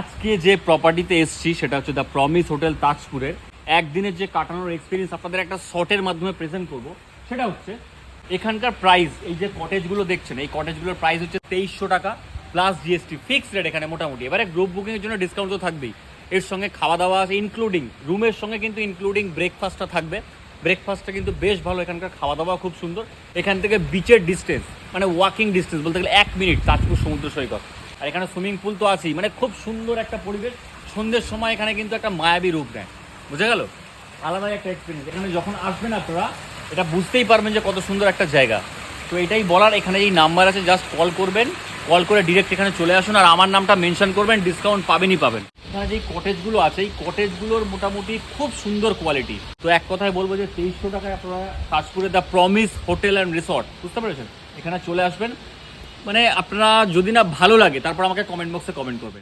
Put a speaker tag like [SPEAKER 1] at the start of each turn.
[SPEAKER 1] আজকে যে প্রপার্টিতে এসছি, সেটা হচ্ছে দ্য প্রমিস হোটেল তাজপুরের একদিনের যে কাটানোর এক্সপিরিয়েন্স আপনাদের একটা শর্টের মাধ্যমে প্রেজেন্ট করব, সেটা হচ্ছে এখানকার প্রাইস এই যে কটেজগুলো দেখছেন, এই কটেজগুলোর প্রাইস হচ্ছে তেইশশো টাকা প্লাস জিএসটি ফিক্সড রেট এখানে মোটামুটি। এবারে গ্রুপ বুকিংয়ের জন্য ডিসকাউন্ট তো থাকবেই। এর সঙ্গে খাওয়া দাওয়া আছে ইনক্লুডিং রুমের সঙ্গে কিন্তু ইনক্লুডিং ব্রেকফাস্টটা থাকবে। ব্রেকফাস্টটা কিন্তু বেশ ভালো, এখানকার খাওয়া দাওয়া খুব সুন্দর। এখান থেকে বিচের ডিস্টেন্স মানে ওয়াকিং ডিস্টেন্স বলতে গেলে এক মিনিট তাজপুর সমুদ্র সৈকত। আর এখানে সুইমিং পুল তো আছেই। মানে খুব সুন্দর একটা পরিবেশ। সন্ধ্যের সময় এখানে কিন্তু একটা মায়াবী রূপ দেয়। বুঝে গেল? আলাদাই একটা এক্সপিরিয়েন্স এখানে যখন আসবেন আপনারা, এটা বুঝতেই পারবেন যে কত সুন্দর একটা জায়গা। তো এটাই বলার। এখানে এই নাম্বার আছে জাস্ট কল করবেন। কল করে ডিরেক্ট এখানে চলে আসুন। আর আমার নামটা মেনশন করবেন ডিসকাউন্ট পাবেনই পাবেন। এখানে যে কটেজগুলো আছে, এই কটেজগুলোর মোটামুটি খুব সুন্দর কোয়ালিটি তো এক কথায় বলব যে তেইশশো টাকায় আপনারা তাজপুরে the promise hotel and resort বুঝতে পেরেছেন? এখানে চলে আসবেন। মানে আপনারা যদি না ভালো লাগে তারপর আমাকে কমেন্ট বক্সে কমেন্ট করবেন।